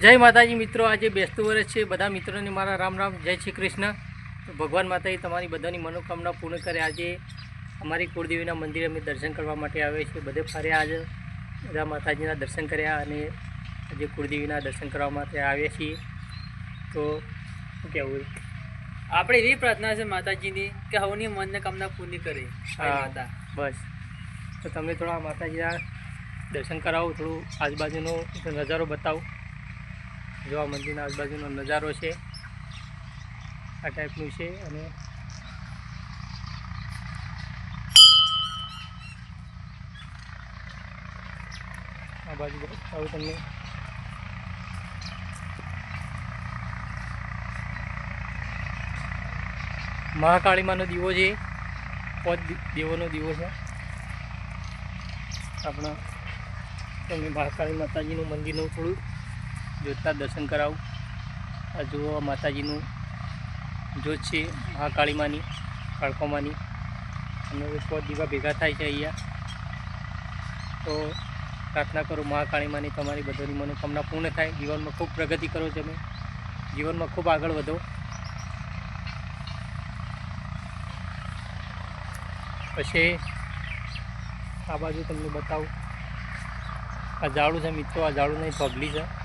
જય માતાજી મિત્રો આજે બેસતું વર્ષ છે. બધા મિત્રોને મારા રામ રામ જય શ્રી કૃષ્ણ. તો ભગવાન માતાજી તમારી બધાની મનોકામના પૂર્ણ કરે. આજે અમારી કુળદેવીના મંદિરે અમે દર્શન કરવા માટે આવ્યા છીએ. બધે ફર્યા આજે બધા માતાજીના દર્શન કર્યા અને આજે કુળદેવીના દર્શન કરવા માટે આવ્યા છીએ. તો શું કહેવું આપણે એવી પ્રાર્થના છે માતાજીની કે હવની મનોકામના પૂર્ણ કરે. હા. બસ. તો તમે થોડા માતાજીના દર્શન કરાવો થોડું આજુબાજુનો નજારો બતાવો. જો આ મંદિરના આજુબાજુનો નજારો છે. આ ટાઈપનું છે અને આ બાજુ આવું તમને મહાકાળીમાંનો દીવો છે. પાંચ દેવોનો દીવો છે. આપણા તમને મહાકાળી માતાજીનું મંદિરનું થોડું જોતા દર્શન કરાવું. આ જુઓ માતાજીનું જોત છે મહાકાળીમાંની કાળકોમાંની અને પાંચ દીવા ભેગા થાય છે અહીંયા. તો પ્રાર્થના કરો મહાકાળીમાની તમારી બધાની મનોકામના પૂર્ણ થાય. જીવનમાં ખૂબ પ્રગતિ કરો તમે. જીવનમાં ખૂબ આગળ વધો. પછી આ બાજુ તમને બતાવું. આ ઝાડું છે મિત્રો, આ ઝાડું નહીં, પગલી છે.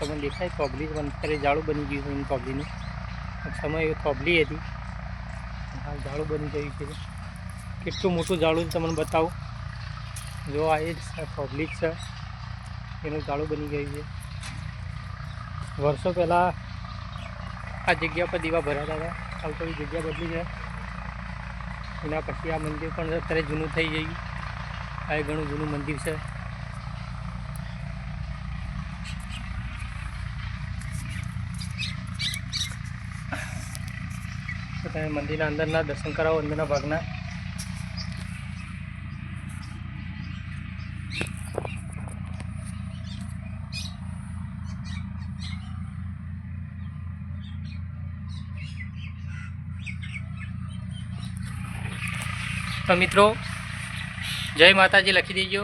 તમને દેખાય કોબલી અત્યારે ઝાડું બની ગયું છે પગલીનું સમય એ પગલી હતી. હાલ ઝાડું બની ગયું છે. કેટલું મોટું છે તમને બતાવું? જો, આ એ જ છે એનું ઝાડું બની ગયું છે. વર્ષો પહેલાં આ જગ્યા પર દીવા ભરાતા હતા. હાલ તો જગ્યા બદલી છે. એના પછી આ મંદિર પણ અત્યારે જૂનું થઈ ગયું. આ ઘણું જૂનું મંદિર છે. તો તમે મંદિરના અંદરના દર્શન કરાવો અંદરના ભાગના. તો મિત્રો જય માતાજી લખી દેજો.